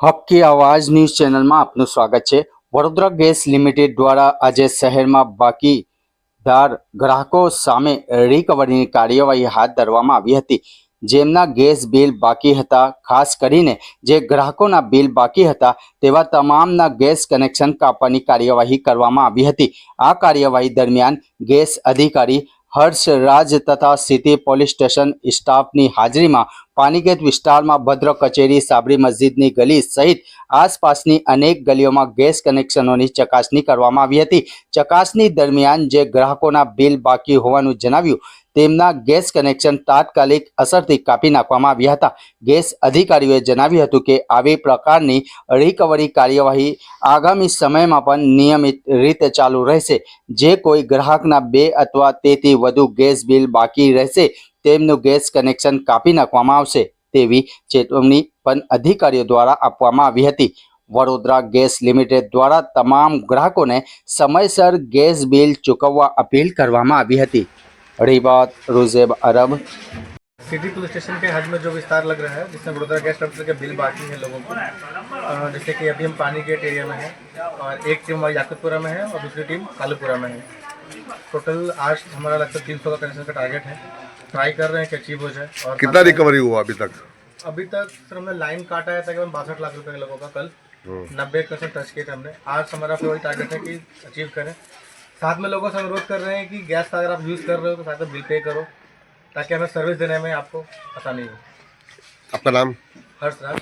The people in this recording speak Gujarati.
હક્કી અવાજ ન્યૂઝ ચેનલમાં આપનું સ્વાગત છે. વડોદરા ગેસ લિમિટેડ દ્વારા આજે શહેરમાં બાકીદાર ગ્રાહકો સામે રિકવરીની કાર્યવાહી હાથ ધરવામાં આવી હતી. જેમના ગેસ બિલ બાકી હતા, ખાસ કરીને જે ગ્રાહકોના બિલ બાકી હતા તેવા તમામના ગેસ કનેક્શન કાપવાની કાર્યવાહી કરવામાં આવી હતી. આ કાર્યવાહી દરમિયાન ગેસ અધિકારી હર્ષરાજ તથા સિટી પોલીસ સ્ટેશન સ્ટાફની હાજરીમાં પાનીગેટ વિસ્તારમાં ભદ્ર કચેરી, સાબરી મસ્જિદની ગલી સહિત આસપાસની અનેક ગલીઓમાં ગેસ કનેક્શનોની ચકાસણી કરવામાં આવી હતી. ચકાસણી દરમિયાન જે ગ્રાહકોના બિલ બાકી હોવાનું જણાવ્યું, તેમના ગેસ કનેક્શન તાત્કાલિક અસરથી કાપી નાખવામાં આવ્યા હતા. ગેસ અધિકારીઓએ જણાવ્યું હતું કે, આવી પ્રકારની રિકવરી કાર્યવાહી આગામી સમયમાં પણ નિયમિત રીતે ચાલુ રહેશે. જે કોઈ ગ્રાહકના બે અથવા તેથી વધુ ગેસ બિલ બાકી રહેશે તેમનું ગેસ કનેક્શન કાપી નાખવામાં આવશે તેવી ચેતવણી પણ અધિકારીઓ દ્વારા આપવામાં આવી હતી વડોદરા ગેસ લિમિટેડ દ્વારા તમામ ગ્રાહકોને સમયસર ગેસ બિલ ચૂકવવા અપીલ કરવામાં આવી હતી रिबात रुजेब अरब सिटी पुलिस स्टेशन के हज में जो विस्तार लग रहा है जिसमें वडोदरा गैस कंपनी के बिल बाकी है लोगों को अ, जैसे कि अभी हम पानी गेट एरिया में हैं और एक टीम हमारी याकुतपुरा में है और दूसरी टीम कालूपुरा में है टोटल आज हमारा लगभग तीन सौ का कनेक्शन का टारगेट है। ट्राई कर रहे हैं कि अचीव हो जाए और कितना रिकवरी हुआ अभी तक? अभी तक सर हमने लाइन काटा है तकरीबन बासठ लाख रुपए के लोगों का कल। नब्बे परसेंट टच किए थे हमने। आज हमारा फिर वही टारगेट है कि अचीव करें। साथ में लोगों से अनुरोध कर रहे हैं कि गैस का अगर आप यूज़ कर रहे हो तो साथ में बिल पे करो ताकि हमें सर्विस देने में आपको आसानी हो। आपका नाम? हर्ष राज